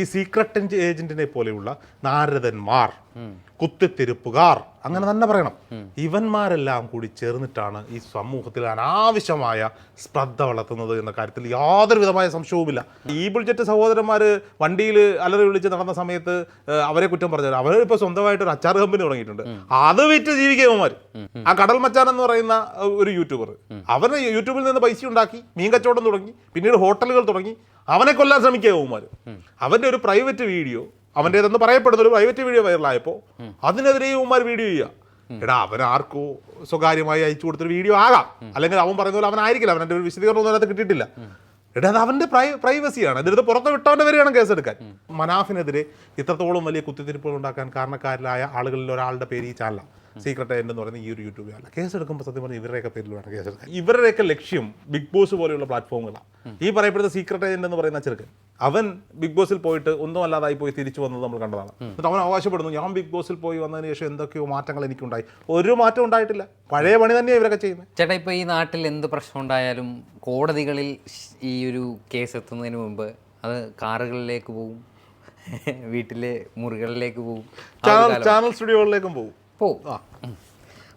ഈ സീക്രട്ട് ഏജന്റിനെ പോലെയുള്ള നാരദന്മാർ കുത്തിത്തിരുപ്പുകാർ അങ്ങനെ തന്നെ പറയണം. ഇവന്മാരെല്ലാം കൂടി ചേർന്നിട്ടാണ് ഈ സമൂഹത്തിൽ അനാവശ്യമായ ശ്രദ്ധ വളർത്തുന്നത് എന്ന കാര്യത്തിൽ യാതൊരു വിധമായ സംശയവുമില്ല. ഈ ബുൾജറ്റ് സഹോദരന്മാർ വണ്ടിയിൽ അലറി വിളിച്ച് നടന്ന സമയത്ത് അവരെ കുറ്റം പറഞ്ഞു അവർ ഇപ്പോൾ സ്വന്തമായിട്ട് ഒരു അച്ചാർ കമ്പനി തുടങ്ങിയിട്ടുണ്ട്. അത് വിറ്റ് ജീവിക്കുന്നവന്മാർ ആ കടൽ മച്ചാൻ എന്ന് പറയുന്ന ഒരു യൂട്യൂബർ അവന് യൂട്യൂബിൽ നിന്ന് പൈസ ഉണ്ടാക്കി മീൻ കച്ചവടം തുടങ്ങി പിന്നീട് ഹോട്ടലുകൾ തുടങ്ങി അവനെ കൊല്ലാൻ ശ്രമിക്കുക ഉമാർ അവന്റെ ഒരു പ്രൈവറ്റ് വീഡിയോ അവന്റേതെന്ന് പറയപ്പെടുന്ന ഒരു പ്രൈവറ്റ് വീഡിയോ വൈറലായപ്പോൾ അതിനെതിരെ ഉമാർ വീഡിയോ ചെയ്യുക. എടാ അവൻ ആർക്കോ സ്വകാര്യമായി അയച്ചു കൊടുത്തൊരു വീഡിയോ ആകാം. അല്ലെങ്കിൽ അവൻ പറയുന്ന പോലെ അവനായിരിക്കില്ല അവന്റെ ഒരു വിശദീകരണം ഒന്നും അതിനകത്ത് കിട്ടിയിട്ടില്ല. എടാ അത് അവന്റെ പ്രൈ പ്രൈവസിയാണ്. അതിനടുത്ത് പുറത്ത് വിട്ടവന്റെ വരെയാണ് കേസെടുക്കാൻ. മനാഫിനെതിരെ ഇത്രത്തോളം വലിയ കുത്തിത്തിരിപ്പുകൾ ഉണ്ടാക്കാൻ കാരണക്കാരിലായ ആളുകളിൽ ഒരാളുടെ പേര് ഈ ചാനലാണ്. സീക്രട്ട് ഏജന്റ് എന്ന് പറയുന്ന ഈ ഒരു യൂട്യൂബ് ചാനൽ കേസ് എടുക്കുമ്പോൾ സത്യം പറഞ്ഞാൽ ഇവരുടെയൊക്കെ പേരിൽ വേണം കേസ് എടുക്കാൻ ഇവരുടെയൊക്കെ ലക്ഷ്യം ബിഗ് ബോസ് പോലെയുള്ള പ്ലാറ്റ്ഫോമുകളാണ് ഈ പറയപ്പെടുന്ന സീക്രട്ട് ഏജന്റ് എന്ന് പറയുന്ന ചെറുക്കൻ അവൻ ബിഗ് ബോസിൽ പോയിട്ട് ഒന്നും അല്ലാതായി പോയി തിരിച്ചു വന്നത് നമ്മൾ കണ്ടതാണ്. എന്നിട്ട് അവൻ അവകാശപ്പെടുന്നു ഞാൻ ബിഗ് ബോസിൽ പോയി വന്നതിന് ശേഷം എന്തൊക്കെയോ മാറ്റങ്ങൾ എനിക്കുണ്ടായി. ഒരു മാറ്റം ഉണ്ടായിട്ടില്ല. പഴയ പണി തന്നെയാണ് ഇവരൊക്കെ ചെയ്യുന്നത്. ചേട്ടാ ഇപ്പോൾ ഈ നാട്ടിൽ എന്ത് പ്രശ്നം ഉണ്ടായാലും കോടതികളിൽ ഈ ഒരു കേസ് എത്തുന്നതിന് മുമ്പ് അത് കാറുകളിലേക്ക് പോകും വീട്ടിലെ മുറികളിലേക്ക് ചാനൽ ചാനൽ സ്റ്റുഡിയോകളിലേക്കും പോകും പോവും.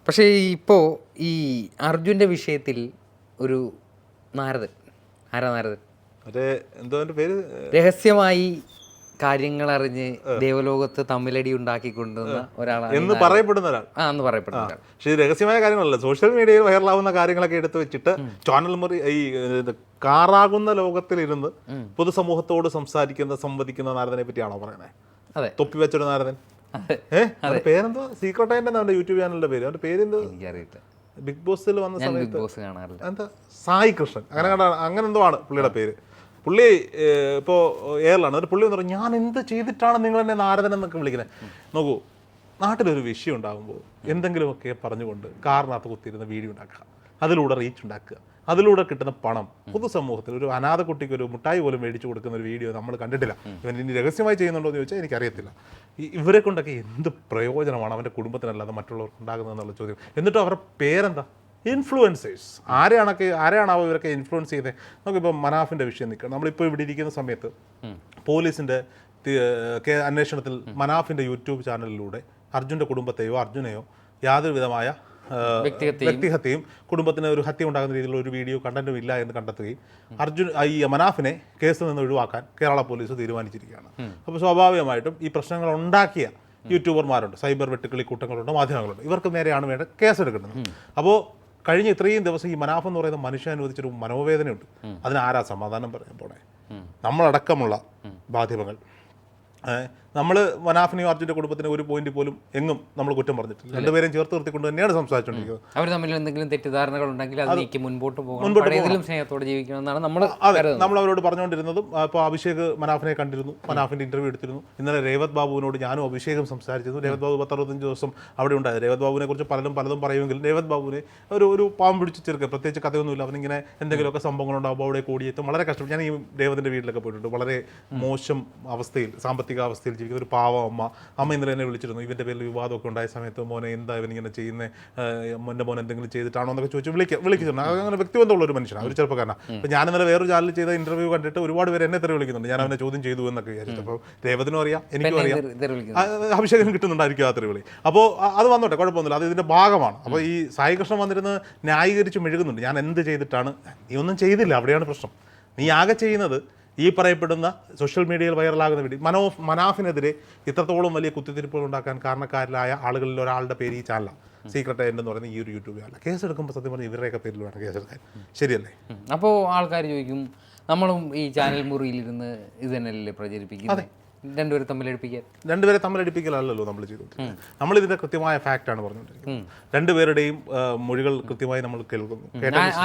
പക്ഷേ ഇപ്പോൾ ഈ അർജുന്റെ വിഷയത്തിൽ ഒരു നാരദൻ. ആരാ നാരദൻ? പേര്? രഹസ്യമായി കാര്യങ്ങൾ അറിഞ്ഞ് ദേവലോകത്ത് തമ്മിലടി ഉണ്ടാക്കി കൊണ്ടുവന്ന ഒരാളാണ് എന്ന്. പറയപ്പെടുന്ന ഒരാൾ. ആ എന്ന് പറയപ്പെടുന്ന ഒരാൾ. പക്ഷേ രഹസ്യമായ കാര്യങ്ങളല്ല. സോഷ്യൽ മീഡിയയിൽ വൈറലാവുന്ന കാര്യങ്ങളൊക്കെ എടുത്തു വെച്ചിട്ട് ചാനൽ മുറി ഈ കാറാകുന്ന ലോകത്തിലിരുന്ന് പൊതുസമൂഹത്തോട് സംസാരിക്കുന്ന സംവദിക്കുന്ന നാരദനെ പറ്റിയാണോ പറയുന്നത് അതെ. തൊപ്പി വെച്ചൊരു നാരദൻ. പേരെന്തോ സീക്രട്ട് ആയിട്ട് അവന്റെ യൂട്യൂബ് ചാനലിന്റെ പേര്. അവന്റെ പേരെന്തോ? എനിക്കറിയില്ല ബിഗ് ബോസിൽ വന്ന സമയത്ത് ബിഗ് ബോസ് കാണാറില്ല. എന്താ? സായി കൃഷ്ണൻ. അങ്ങനെ കണ്ടാണ് അങ്ങനെ എന്തോ ആണ് പുള്ളിയുടെ പേര്. പുള്ളി ഇപ്പോൾ ഇപ്പോ എയറിലാണ് ഒരു പുള്ളി എന്ന് പറഞ്ഞു ഞാൻ എന്ത് ചെയ്തിട്ടാണ് നിങ്ങൾ എന്നെ നാരദൻ എന്നൊക്കെ വിളിക്കുന്നത്? നോക്കൂ നാട്ടിലൊരു വിഷയം ഉണ്ടാകുമ്പോൾ എന്തെങ്കിലുമൊക്കെ പറഞ്ഞുകൊണ്ട് കാറിനകത്ത് കുത്തിയിരുന്ന വീഡിയോ ഉണ്ടാക്കുക. അതിലൂടെ റീച്ച് ഉണ്ടാക്കുക. അതിലൂടെ കിട്ടുന്ന പണം പൊതുസമൂഹത്തിൽ ഒരു അനാഥ കുട്ടിക്ക് ഒരു മുട്ടായി പോലും മേടിച്ചു കൊടുക്കുന്ന ഒരു വീഡിയോ നമ്മൾ കണ്ടിട്ടില്ല. ഇവൻ ഇനി രഹസ്യമായി ചെയ്യുന്നുണ്ടോ എന്ന് ചോദിച്ചാൽ എനിക്കറിയത്തില്ല. ഇവരെ കൊണ്ടൊക്കെ എന്ത് പ്രയോജനമാണ് അവന്റെ കുടുംബത്തിനല്ലാതെ മറ്റുള്ളവർക്ക് ഉണ്ടാകുന്നതെന്നുള്ള ചോദ്യം. എന്നിട്ട് അവരുടെ പേരെന്താ? ഇൻഫ്ലുവൻസേഴ്സ്. ആരെയാണൊക്കെ ആരെയാണാവോ ഇവരൊക്കെ ഇൻഫ്ലുവൻസ് ചെയ്തത് നമുക്കിപ്പോൾ മനാഫിന്റെ വിഷയം നിൽക്കുക നമ്മളിപ്പോൾ ഇവിടെ ഇരിക്കുന്ന സമയത്ത് പോലീസിന്റെ അന്വേഷണത്തിൽ മനാഫിന്റെ യൂട്യൂബ് ചാനലിലൂടെ അർജുന്റെ കുടുംബത്തെയോ അർജുനെയോ യാതൊരു വിധമായ ആ, വ്യക്തിഹത്യയും. കുടുംബത്തിന് ഒരു ഹത്യ ഉണ്ടാകുന്ന രീതിയിലുള്ള ഒരു വീഡിയോ കണ്ടന്റും ഇല്ല എന്ന് കണ്ടെത്തുകയും അർജുൻ ഈ മനാഫിനെ കേസിൽ നിന്ന് ഒഴിവാക്കാൻ കേരള പോലീസ് തീരുമാനിച്ചിരിക്കുകയാണ്. അപ്പോൾ സ്വാഭാവികമായിട്ടും ഈ പ്രശ്നങ്ങൾ ഉണ്ടാക്കിയ യൂട്യൂബർമാരുണ്ട് സൈബർ വെട്ടുക്കിളി കൂട്ടങ്ങളുണ്ട് മാധ്യമങ്ങളുണ്ട്. ഇവർക്ക് നേരെയാണ് വേണ്ട കേസെടുക്കുന്നത് അപ്പോൾ കഴിഞ്ഞ ഇത്രയും ദിവസം ഈ മനാഫ് എന്ന് പറയുന്ന മനുഷ്യൻ അനുവദിച്ചൊരു മനോവേദനയുണ്ട്. അതിന് ആരാ സമാധാനം പറയാൻ പോണേ? നമ്മളടക്കമുള്ള മാധ്യമങ്ങൾ. നമ്മൾ വനാഫിനെയും അർജുന്റെ കുടുംബത്തിന് ഒരു പോയിന്റ് പോലും എങ്ങും നമ്മൾ കുറ്റം പറഞ്ഞിട്ടില്ല. രണ്ടുപേരും ചേർത്ത് നിർത്തിക്കൊണ്ട് തന്നെയാണ് സംസാരിച്ചുകൊണ്ടിരിക്കുന്നത് അവർ തമ്മിൽ എന്തെങ്കിലും തെറ്റിദ്ധാരണകൾ ഉണ്ടെങ്കിൽ അത് നീക്കി മുൻപോട്ട് പോകണം. സ്നേഹത്തോടെ ജീവിക്കണമെന്നാണ് നമ്മൾ അതെ നമ്മൾ അവരോട് പറഞ്ഞുകൊണ്ടിരുന്നതും അപ്പോൾ അഭിഷേക് മനാഫിനെ കണ്ടിരുന്നു മനാഫിന്റെ ഇന്റർവ്യൂ എടുത്തിരുന്നു. ഇന്നലെ രേവത് ബാബുവിനോട് ഞാനും അഭിഷേകം സംസാരിച്ചിരുന്നു. രേവത് ബാബു പത്തറുപത്തഞ്ച് ദിവസം അവിടെ ഉണ്ടായത് രേവത് ബാബുവിനെ കുറിച്ച് പലരും പലതും പറയുമെങ്കിലും രേവത് ബാബുവിനെ ഒരു ഒരു പാമ്പ് പിടിച്ച് ചെറുക്കുക പ്രത്യേകിച്ച് കഥയൊന്നുമില്ല. അവനിങ്ങനെ എന്തെങ്കിലുമൊക്കെ സംഭവങ്ങൾ ഉണ്ടാകുമ്പോൾ അവിടെ കൂടിയെത്തും വളരെ കഷ്ടപ്പെട്ടു. ഞാൻ ഈ രേവതിന്റെ വീട്ടിലൊക്കെ പോയിട്ടുണ്ട്. വളരെ മോശം അവസ്ഥയിൽ സാമ്പത്തിക അവസ്ഥയിൽ ജീവിക്കുന്ന ഒരു പാവ അമ്മ. അമ്മ ഇന്നലെ എന്നെ വിളിച്ചിരുന്നു. ഇവന്റെ പേരിൽ വിവാദമൊക്കെ ഉണ്ടായ സമയത്ത് മോനെ എന്താ ഇവനിങ്ങനെ ചെയ്യുന്നത് മോന്റെ മോൻ എന്തെങ്കിലും ചെയ്തിട്ടാണോ എന്നൊക്കെ ചോദിച്ചു വിളിക്കുക വിളിക്കുന്നുണ്ട് അങ്ങനെ വ്യക്തിബന്ധമുള്ള ഒരു മനുഷ്യനാണ് ഒരു ചെറുപ്പക്കാരനാണ് അപ്പോൾ ഞാൻ ഇന്നലെ വേറൊരു ചാനലിൽ ചെയ്ത ഇന്റർവ്യൂ കണ്ടിട്ട് ഒരുപാട് പേര് എന്നെ തെറി വിളിക്കുന്നുണ്ട്. ഞാൻ അവനെ ചോദ്യം ചെയ്തു എന്നൊക്കെ വിചാരിച്ചു അപ്പോൾ രേവതിനും അറിയാം എനിക്കും അറിയാം. അഭിഷേകം കിട്ടുന്നുണ്ടായിരിക്കും ആ തെറിവിളി. അപ്പോൾ അത് വന്നോട്ടെ കുഴപ്പമൊന്നുമില്ല. അത് ഇതിന്റെ ഭാഗമാണ്. അപ്പോൾ ഈ സായികൃഷ്ണൻ വന്നിരുന്ന് ന്യായീകരിച്ച് മെഴുകുന്നുണ്ട്. ഞാൻ എന്ത് ചെയ്തിട്ടാണ്? നീ ഒന്നും ചെയ്തില്ല അവിടെയാണ് പ്രശ്നം. നീ ആകെ ചെയ്യുന്നത് ഈ പറയപ്പെടുന്ന സോഷ്യൽ മീഡിയയിൽ വൈറലാകുന്ന വീഡിയോ മനോ മനാഫിനെതിരെ ഇത്രത്തോളം വലിയ കുത്തിത്തിരിപ്പുകൾ ഉണ്ടാക്കാൻ കാരണക്കാരിലായ ആളുകളിൽ ഒരാളുടെ പേര് ഈ ചാനല. സീക്രട്ട് ഏജന്റ് എന്ന് പറയുന്ന ഈ ഒരു യൂട്യൂബ് ചാനൽ കേസ് എടുക്കുമ്പോൾ സത്യം പറഞ്ഞാൽ ഇവരുടെയൊക്കെ പേരിൽ വേണം കേസ് എടുക്കാൻ ശരിയല്ലേ അപ്പോൾ ആൾക്കാർ ചോദിക്കും നമ്മളും ഈ ചാനൽ മുറിയിലിരുന്ന് ഇത് തന്നെയല്ലേ പ്രചരിപ്പിക്കുന്നത് രണ്ടുപേരും തമ്മിൽ അടുപ്പിക്കാൻ രണ്ടുപേരെ തമ്മിലടിപ്പിക്കലല്ലോ നമ്മൾ ചെയ്തുകൊണ്ടിരിക്കുന്നത് നമ്മൾ ഇതിന്റെ കൃത്യമായ ഫാക്റ്റ് ആണ് പറഞ്ഞുകൊണ്ടിരിക്കുന്നത് രണ്ടുപേരുടെയും മൊഴികൾ കൃത്യമായി നമ്മൾ കേൾക്കുന്നു.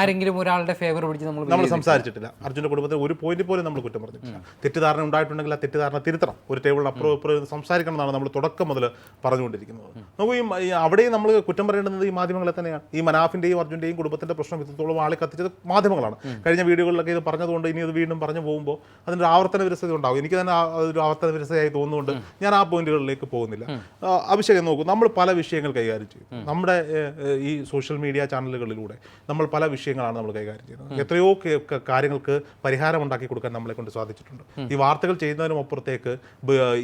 ആരെങ്കിലും ഒരാളുടെ ഫേവർ പിടിച്ച് നമ്മൾ നമ്മൾ സംസാരിച്ചിട്ടില്ല. അർജുന്റെ കുടുംബത്തിൽ ഒരു പോയിന്റ് പോലും നമ്മൾ കുറ്റം പറഞ്ഞിട്ടില്ല. തെറ്റിദ്ധാരണ ഉണ്ടായിട്ടുണ്ടെങ്കിൽ ആ തെറ്റിദ്ധാരണ തിരുത്തണം. ഒരു ടേബിളിൽ അപ്പുറം ഇപ്പുറം സംസാരിക്കണം എന്നാണ് നമ്മൾ തുടക്കം മുതൽ പറഞ്ഞുകൊണ്ടിരിക്കുന്നത്. നമുക്ക് ഈ അവിടെയും നമ്മൾ കുറ്റം പറയേണ്ടുന്നത് ഈ മാധ്യമങ്ങളെ തന്നെയാണ്. ഈ മനാഫിന്റെയും അർജുന്റെയും കുടുംബത്തിന്റെ പ്രശ്നം ഇത്രത്തോളം ആളെ കത്തിച്ചത് മാധ്യമങ്ങളാണ്. കഴിഞ്ഞ വീഡിയോകളിലൊക്കെ ഇത് പറഞ്ഞതുകൊണ്ട് ഇനി ഇത് വീണ്ടും പറഞ്ഞു പോകുമ്പോൾ അതിന്റെ ആവർത്തന വിരസത ഉണ്ടാവും. എനിക്ക് തന്നെ ആ ഒരു ആവർത്തന വിരസയായി തോന്നുന്നുണ്ട്. ഞാൻ ആ പോയിന്റുകളിലേക്ക് പോകുന്നില്ല. അഭിഷേകം നോക്കൂ. നമ്മൾ പല വിഷയങ്ങൾ കൈകാര്യം ചെയ്യും. നമ്മുടെ ഈ സോഷ്യൽ മീഡിയ ചാനലുകളിലൂടെ നമ്മൾ പല വിഷയങ്ങളാണ് നമ്മൾ കൈകാര്യം ചെയ്യുന്നത്. എത്രയോ കാര്യങ്ങൾക്ക് പരിഹാരം ഉണ്ടാക്കി കൊടുക്കാൻ നമ്മളെ കൊണ്ട് സാധിച്ചിട്ടുണ്ട്. ഈ വാർത്തകൾ ചെയ്യുന്നതിനും അപ്പുറത്തേക്ക്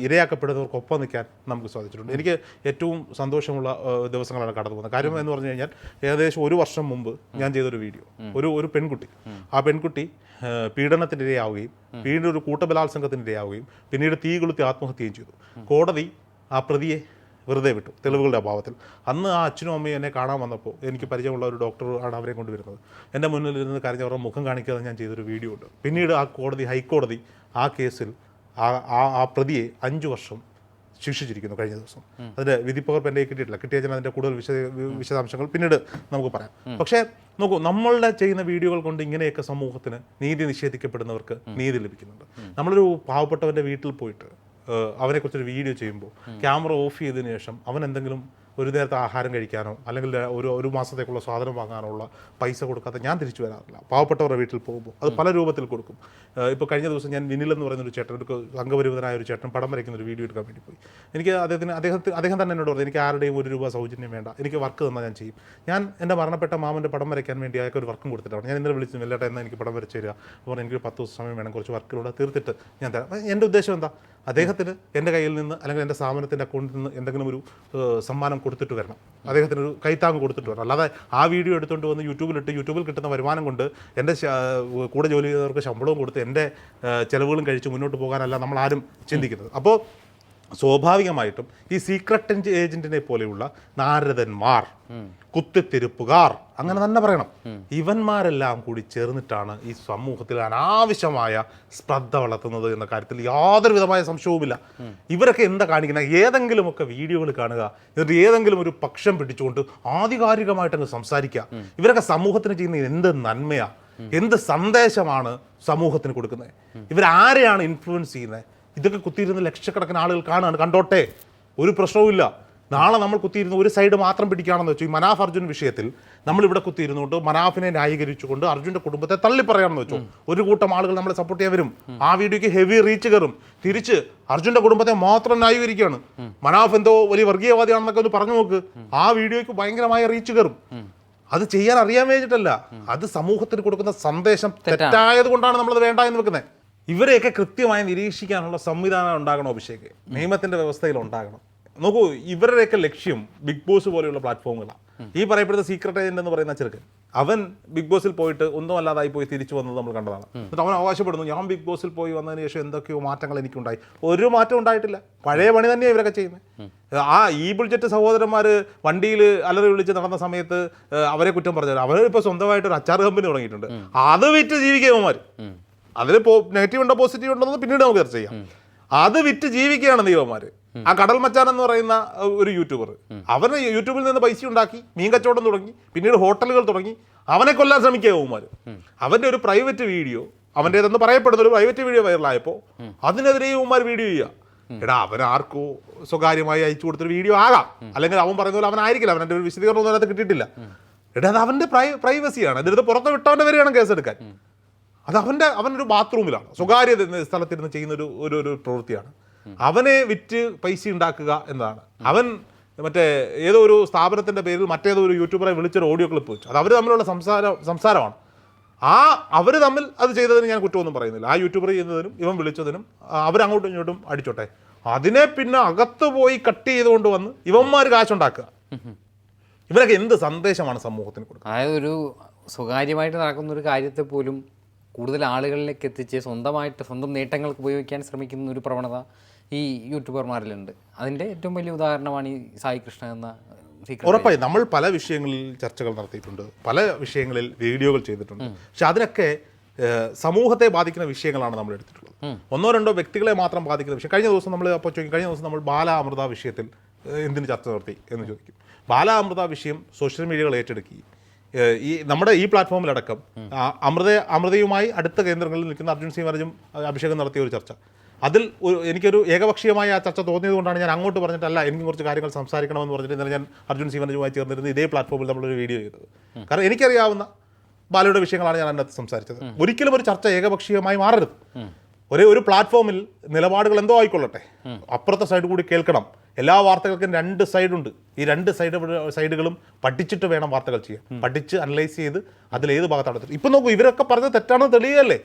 ഇരയാക്കപ്പെടുന്നവർക്കൊപ്പം നിൽക്കാൻ നമുക്ക് സാധിച്ചിട്ടുണ്ട്. എനിക്ക് ഏറ്റവും സന്തോഷമുള്ള ദിവസങ്ങളാണ് കടന്നു പോകുന്നത്. കാര്യം എന്ന് പറഞ്ഞു കഴിഞ്ഞാൽ ഏകദേശം ഒരു വർഷം മുമ്പ് ഞാൻ ചെയ്തൊരു വീഡിയോ. ഒരു ഒരു പെൺകുട്ടി. ആ പെൺകുട്ടി പീഡനത്തിനിരയാവുകയും പിന്നീട് ഒരു കൂട്ടബലാത്സംഗത്തിനിരയാവുകയും പിന്നീട് തീ കൊളുത്തി ആത്മഹത്യയും ചെയ്തു. കോടതി ആ പ്രതിയെ വെറുതെ വിട്ടു തെളിവുകളുടെ അഭാവത്തിൽ. അന്ന് ആ അച്ഛനും അമ്മയും എന്നെ കാണാൻ വന്നപ്പോൾ എനിക്ക് പരിചയമുള്ള ഒരു ഡോക്ടർ ആണ് അവരെ കൊണ്ടുവരുന്നത്. എന്റെ മുന്നിൽ ഇരുന്ന് കരഞ്ഞവരുടെ മുഖം കാണിക്കാതെ ഞാൻ ചെയ്തൊരു വീഡിയോ ഉണ്ട്. പിന്നീട് ആ കോടതി ഹൈക്കോടതി ആ കേസിൽ ആ- ആ പ്രതിയെ അഞ്ച് വർഷം ശിക്ഷിച്ചിരിക്കുന്നു കഴിഞ്ഞ ദിവസം. അതിന്റെ വിധിപ്പകർപ്പ് എന്റെ കിട്ടിയിട്ടില്ല. കിട്ടിയ ഞാൻ അതിന്റെ കൂടുതൽ വിശദ വിശദാംശങ്ങൾ പിന്നീട് നമുക്ക് പറയാം. പക്ഷേ നോക്കൂ നമ്മളുടെ ചെയ്യുന്ന വീഡിയോകൾ കൊണ്ട് ഇങ്ങനെയൊക്കെ സമൂഹത്തിന് നീതി നിഷേധിക്കപ്പെടുന്നവർക്ക് നീതി ലഭിക്കുന്നുണ്ട്. നമ്മളൊരു പാവപ്പെട്ടവന്റെ വീട്ടിൽ പോയിട്ട് അവനെക്കുറിച്ചൊരു വീഡിയോ ചെയ്യുമ്പോൾ ക്യാമറ ഓഫ് ചെയ്തതിനു ശേഷം അവൻ എന്തെങ്കിലും ഒരു നേരത്തെ ആഹാരം കഴിക്കാനോ അല്ലെങ്കിൽ ഒരു ഒരു മാസത്തേക്കുള്ള സാധനം വാങ്ങാനോ ഉള്ള പൈസ കൊടുക്കാതെ ഞാൻ തിരിച്ചു വരാറില്ല. പാവപ്പെട്ടവരുടെ വീട്ടിൽ പോകുമ്പോൾ അത് പല രൂപത്തിൽ കൊടുക്കും. ഇപ്പോൾ കഴിഞ്ഞ ദിവസം ഞാൻ വിനിൽ എന്ന് പറയുന്ന ഒരു ചേട്ടൻ ഒരു അംഗപരിമിതനായ ഒരു ചേട്ടൻ പടം വരയ്ക്കുന്ന ഒരു വീഡിയോ എടുക്കാൻ വേണ്ടി പോയി. എനിക്ക് അദ്ദേഹത്തിന് അദ്ദേഹത്തിന് അദ്ദേഹം തന്നെ എന്നോട് പറഞ്ഞു എനിക്ക് ആരുടെയും ഒരു രൂപ സൗജന്യം വേണ്ട. എനിക്ക് വർക്ക് തന്നാൽ ഞാൻ ചെയ്യും. ഞാൻ എന്റെ മരണപ്പെട്ട മാമന്റെ പടം വരയ്ക്കാൻ വേണ്ടി അയാൾക്ക് ഒരു വർക്കും കൊടുത്തിട്ടാണ്. ഞാൻ ഇന്നലെ വിളിച്ചു വെല്ലേട്ട എന്നാൽ എനിക്ക് പടം വരച്ച് തരിക അപ്പോൾ എനിക്ക് പത്ത് ദിവസം സമയം വേണം കുറച്ച് വർക്കിലൂടെ തീർത്തിട്ട് ഞാൻ തരാം. എന്റെ ഉദ്ദേശം എന്താ? അദ്ദേഹത്തിന് എന്റെ കയ്യിൽ നിന്ന് അല്ലെങ്കിൽ എന്റെ സ്ഥാപനത്തിന്റെ അക്കൗണ്ടിൽ നിന്ന് എന്തെങ്കിലും ഒരു സമ്മാനം കൊടുത്തിട്ട് വരണം. അദ്ദേഹത്തിന് ഒരു കൈത്താങ് കൊടുത്തിട്ട് വരണം. അല്ലാതെ ആ വീഡിയോ എടുത്തുകൊണ്ട് വന്ന് യൂട്യൂബിലിട്ട് യൂട്യൂബിൽ കിട്ടുന്ന വരുമാനം കൊണ്ട് എന്റെ കൂടെ ജോലി ചെയ്തവർക്ക് ശമ്പളവും കൊടുത്ത് എന്റെ ചിലവുകളും കഴിച്ച് മുന്നോട്ട് പോകാനല്ല നമ്മൾ ആരും ചിന്തിക്കുന്നത്. അപ്പോൾ സ്വാഭാവികമായിട്ടും ഈ സീക്രട്ട് ഏജന്റിനെ പോലെയുള്ള നാരദന്മാർ കുത്തിത്തിരുപ്പുകാർ അങ്ങനെ തന്നെ പറയണം. ഇവന്മാരെല്ലാം കൂടി ചേർന്നിട്ടാണ് ഈ സമൂഹത്തിൽ അനാവശ്യമായ ശ്രദ്ധ വളർത്തുന്നത് എന്ന കാര്യത്തിൽ യാതൊരു വിധമായ സംശയവുമില്ല. ഇവരൊക്കെ എന്താ കാണിക്കുന്നത് ഏതെങ്കിലുമൊക്കെ വീഡിയോകൾ കാണുക എന്നിട്ട് ഏതെങ്കിലും ഒരു പക്ഷം പിടിച്ചുകൊണ്ട് ആധികാരികമായിട്ട് അങ്ങ് സംസാരിക്കുക. ഇവരൊക്കെ സമൂഹത്തിന് ചെയ്യുന്ന എന്ത് നന്മയാ? എന്ത് സന്ദേശമാണ് സമൂഹത്തിന് കൊടുക്കുന്നത് ഇവരാരെയാണ് ഇൻഫ്ലുവൻസ് ചെയ്യുന്നത് ഇതൊക്കെ കുത്തിയിരുന്ന ലക്ഷക്കണക്കിന് ആളുകൾ കാണുകയാണ്. കണ്ടോട്ടെ ഒരു പ്രശ്നവുമില്ല നാളെ നമ്മൾ കുത്തിയിരുന്ന ഒരു സൈഡ് മാത്രം പിടിക്കുകയാണെന്ന് വെച്ചു. ഈ മനാഫ് അർജുൻ വിഷയത്തിൽ നമ്മളിവിടെ കുത്തിയിരുന്നുകൊണ്ട് മനാഫിനെ ന്യായീകരിച്ചുകൊണ്ട് അർജുന്റെ കുടുംബത്തെ തള്ളി പറയാമെന്ന് വെച്ചു. ഒരു കൂട്ടം ആളുകൾ നമ്മളെ സപ്പോർട്ട് ചെയ്യാൻ വരും. ആ വീഡിയോക്ക് ഹെവി റീച്ച് കയറും. തിരിച്ച് അർജുന്റെ കുടുംബത്തെ മാത്രം ന്യായീകരിക്കുകയാണ്. മനാഫ് എന്തോ വലിയ വർഗീയവാദിയാണെന്നൊക്കെ ഒന്ന് പറഞ്ഞു നോക്ക്. ആ വീഡിയോയ്ക്ക് ഭയങ്കരമായ റീച്ച് കയറും. അത് ചെയ്യാൻ അറിയാൻ വേണ്ടിയിട്ടല്ല. അത് സമൂഹത്തിന് കൊടുക്കുന്ന സന്ദേശം തെറ്റായത് കൊണ്ടാണ് നമ്മളത് വേണ്ട എന്ന് വെക്കുന്നത് ഇവരെയൊക്കെ കൃത്യമായി നിരീക്ഷിക്കാനുള്ള സംവിധാനം ഉണ്ടാകണം അഭിഷേക്. നിയമത്തിന്റെ വ്യവസ്ഥയിൽ ഉണ്ടാകണം. നോക്കൂ ഇവരുടെയൊക്കെ ലക്ഷ്യം ബിഗ് ബോസ് പോലെയുള്ള പ്ലാറ്റ്ഫോമുകളാണ്. ഈ പറയപ്പെടുന്ന സീക്രട്ട് ഏജന്റ് എന്ന് പറയുന്ന ചെറുക്കൻ അവൻ ബിഗ് ബോസിൽ പോയിട്ട് ഒന്നും അല്ലാതായി പോയി തിരിച്ചു വന്നത് നമ്മൾ കണ്ടതാണ്. എന്നിട്ട് അവൻ അവകാശപ്പെടുന്നു ഞാൻ ബിഗ് ബോസിൽ പോയി വന്നതിന് ശേഷം എന്തൊക്കെയോ മാറ്റങ്ങൾ എനിക്കുണ്ടായി. ഒരു മാറ്റം ഉണ്ടായിട്ടില്ല. പഴയ പണി തന്നെയാണ് ഇവരൊക്കെ ചെയ്യുന്നത് ആ ഈ ബുൾജറ്റ് സഹോദരന്മാർ വണ്ടിയിൽ അലറി വിളിച്ച് നടന്ന സമയത്ത് അവരെ കുറ്റം പറഞ്ഞത് അവരിപ്പോൾ സ്വന്തമായിട്ട് ഒരു അച്ചാർ കമ്പനി തുടങ്ങിയിട്ടുണ്ട്. അത് വിറ്റ് ജീവിക്കുന്നവന്മാർ അതിൽ നെഗറ്റീവ് ഉണ്ടോ പോസിറ്റീവ് ഉണ്ടോ എന്ന് പിന്നീട് നമുക്ക് ചർച്ച ചെയ്യാം. അത് വിറ്റ് ജീവിക്കുകയാണ് ദൈവന്മാർ ആ കടൽ മച്ചാൻ എന്ന് പറയുന്ന ഒരു യൂട്യൂബർ അവന് യൂട്യൂബിൽ നിന്ന് പൈസ ഉണ്ടാക്കി മീൻ കച്ചവടം തുടങ്ങി പിന്നീട് ഹോട്ടലുകൾ തുടങ്ങി അവനെ കൊല്ലാൻ ശ്രമിക്കുക യവന്മാർ അവന്റെ ഒരു പ്രൈവറ്റ് വീഡിയോ അവന്റെതെന്ന് പറയപ്പെടുന്ന ഒരു പ്രൈവറ്റ് വീഡിയോ വൈറലായപ്പോൾ അതിനെതിരെ യവന്മാർ വീഡിയോ ചെയ്യുക. എടാ അവൻ ആർക്കോ സ്വകാര്യമായി അയച്ചു കൊടുത്തൊരു വീഡിയോ ആകാം. അല്ലെങ്കിൽ അവൻ പറയുന്ന പോലെ അവനായിരിക്കില്ല അവന്റെ ഒരു വിശദീകരണം ഒന്നും അതിനകത്ത് കിട്ടിയിട്ടില്ല. എടാ അത് അവന്റെ പ്രൈവസിയാണ് അതിനകത്ത് പുറത്ത് വിട്ടവന്റെ വരെയാണ് കേസെടുക്കാൻ. അത് അവന്റെ അവനൊരു ബാത്റൂമിലാണ്. എന്ന സ്ഥലത്തിരുന്ന് ചെയ്യുന്ന ഒരു ഒരു പ്രവൃത്തിയാണ്. അവനെ വിറ്റ് പൈസ ഉണ്ടാക്കുക എന്നതാണ്. അവൻ മറ്റേ ഏതോ ഒരു സ്ഥാപനത്തിന്റെ പേരിൽ മറ്റേതോ ഒരു യൂട്യൂബറെ വിളിച്ചൊരു ഓഡിയോ ക്ലിപ്പ് വെച്ചു. അത് അവർ തമ്മിലുള്ള സംസാര സംസാരമാണ്. ആ അവർ തമ്മിൽ അത് ചെയ്തതിന് ഞാൻ കുറ്റമൊന്നും പറയുന്നില്ല. ആ യൂട്യൂബർ ചെയ്യുന്നതിനും ഇവൻ വിളിച്ചതിനും അവരങ്ങോട്ടും ഇങ്ങോട്ടും അടിച്ചോട്ടെ. അതിനെ പിന്നെ അകത്ത് പോയി കട്ട് ചെയ്തുകൊണ്ട് വന്ന് ഇവന്മാർ കാശുണ്ടാക്കുക. ഇവരൊക്കെ എന്ത് സന്ദേശമാണ് സമൂഹത്തിന് കൊടുക്കുക അതായത് ഒരു സ്വകാര്യമായിട്ട് നടക്കുന്ന ഒരു കാര്യത്തെ പോലും കൂടുതൽ ആളുകളിലേക്ക് എത്തിച്ച് സ്വന്തമായിട്ട് സ്വന്തം നേട്ടങ്ങൾക്ക് ഉപയോഗിക്കാൻ ശ്രമിക്കുന്ന ഒരു പ്രവണത ഈ യൂട്യൂബർമാരിലുണ്ട്. അതിന്റെ ഏറ്റവും വലിയ ഉദാഹരണമാണ് ഈ സായി കൃഷ്ണ എന്ന ഉറപ്പായി നമ്മൾ പല വിഷയങ്ങളിൽ ചർച്ചകൾ നടത്തിയിട്ടുണ്ട്. പല വിഷയങ്ങളിൽ വീഡിയോകൾ ചെയ്തിട്ടുണ്ട്. പക്ഷെ അതിനൊക്കെ സമൂഹത്തെ ബാധിക്കുന്ന വിഷയങ്ങളാണ് നമ്മൾ എടുത്തിട്ടുള്ളത്. ഒന്നോ രണ്ടോ വ്യക്തികളെ മാത്രം ബാധിക്കുന്ന വിഷയം. കഴിഞ്ഞ ദിവസം നമ്മൾ അപ്പോൾ ചോദിക്കും കഴിഞ്ഞ ദിവസം നമ്മൾ ബാല അമൃത വിഷയത്തിൽ എന്തിന് ചർച്ച നടത്തി എന്ന് ചോദിക്കും. ബാല അമൃത വിഷയം സോഷ്യൽ മീഡിയകൾ ഏറ്റെടുക്കുകയും ഈ നമ്മുടെ ഈ പ്ലാറ്റ്ഫോമിലടക്കം അമൃത അമൃതയുമായി അടുത്ത കേന്ദ്രങ്ങളിൽ നിൽക്കുന്ന അർജുൻ സിംഗ് മരജും അഭിഷേകം നടത്തിയ ഒരു ചർച്ച. അതിൽ ഒരു എനിക്കൊരു ഏകപക്ഷീയമായ ആ ചർച്ച തോന്നിയത് കൊണ്ടാണ് ഞാൻ അങ്ങോട്ട് പറഞ്ഞിട്ടല്ല എനിക്ക് കുറച്ച് കാര്യങ്ങൾ സംസാരിക്കണമെന്ന് പറഞ്ഞിട്ട് ഇന്നലെ ഞാൻ അർജുൻ സിംഗനുമായി ചേർന്നിരുന്ന ഇതേ പ്ലാറ്റ്ഫോമിൽ നമ്മളൊരു വീഡിയോ ചെയ്തത്. കാരണം എനിക്കറിയാവുന്ന ബാലയുടെ വിഷയങ്ങളാണ് ഞാൻ അതിനകത്ത് സംസാരിച്ചത്. ഒരിക്കലും ഒരു ചർച്ച ഏകപക്ഷീയമായി മാറരുത്. ഒരേ ഒരു പ്ലാറ്റ്ഫോമിൽ നിലപാടുകൾ എന്തോ ആയിക്കൊള്ളട്ടെ. അപ്പുറത്തെ സൈഡ് കൂടി കേൾക്കണം. എല്ലാ വാർത്തകൾക്കും രണ്ട് സൈഡുണ്ട് ഈ രണ്ട് സൈഡ് സൈഡുകളും പഠിച്ചിട്ട് വേണം വാർത്തകൾ ചെയ്യാൻ. പഠിച്ച് അനലൈസ് ചെയ്ത് അതിൽ ഏത് ഭാഗത്താണ് ഇപ്പം ഇപ്പൊ നോക്കൂ ഇവരൊക്കെ പറഞ്ഞത് തെറ്റാണെന്ന് തെളിയല്ലേ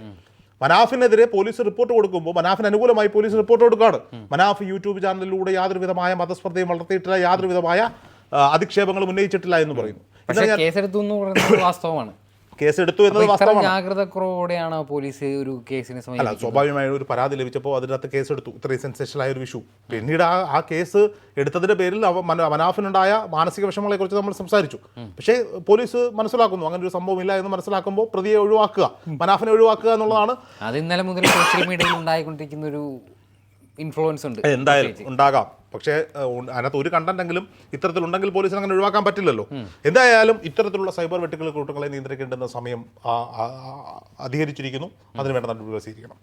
മനാഫിനെതിരെ പോലീസ് റിപ്പോർട്ട് കൊടുക്കുമ്പോൾ മനാഫിന് അനുകൂലമായി പോലീസ് റിപ്പോർട്ട് കൊടുക്കുകയാണ്. മനാഫ് യൂട്യൂബ് ചാനലിലൂടെ യാതൊരു വിധമായ മതസ്പർദ്ധയും വളർത്തിയിട്ടില്ല യാതൊരു വിധമായ അധിക്ഷേപങ്ങളും ഉന്നയിച്ചിട്ടില്ല എന്ന് പറയുന്നു. വാസ്തവമാണ്. കേസ് എടുത്തു എന്നത് വാസ്തവമാണ്. ജാഗ്രതക്കുറവോടെയാണ് പോലീസ് ഒരു കേസിനെ അല്ല സ്വാഭാവികമായ ഒരു പരാതി ലഭിച്ചപ്പോൾ അതിനകത്ത് കേസ് എടുത്തു ഇത്രയും ആയ ഒരു വിഷു. പിന്നീട് ആ ആ കേസ് എടുത്തതിന്റെ പേരിൽ അവ മനാഫിനുണ്ടായ മാനസിക വിഷമങ്ങളെ കുറിച്ച് നമ്മൾ സംസാരിച്ചു. പക്ഷേ പോലീസ് മനസ്സിലാക്കുന്നു. അങ്ങനെ ഒരു സംഭവം ഇല്ല എന്ന് മനസ്സിലാക്കുമ്പോൾ പ്രതിയെ ഒഴിവാക്കുക മനാഫിനെ ഒഴിവാക്കുക എന്നുള്ളതാണ്. അത് ഇന്നലെ മുതൽ സോഷ്യൽ മീഡിയയിൽ ഉണ്ടായിക്കൊണ്ടിരിക്കുന്ന ഒരു ഇൻഫ്ലുവൻസ് ഉണ്ട്. എന്തായാലും ഉണ്ടാകാം. പക്ഷേ അതിനകത്ത് ഒരു കണ്ടന്റെങ്കിലും ഇത്തരത്തിലുണ്ടെങ്കിൽ പോലീസിന് അങ്ങനെ ഒഴിവാക്കാൻ പറ്റില്ലല്ലോ. എന്തായാലും ഇത്തരത്തിലുള്ള സൈബർ വെട്ടുകൾ കൂട്ടങ്ങളെ നിയന്ത്രിക്കേണ്ടുന്ന സമയം അധികരിച്ചിരിക്കുന്നു. അതിന് വേണ്ട നടപടികൾ സ്വീകരിക്കണം.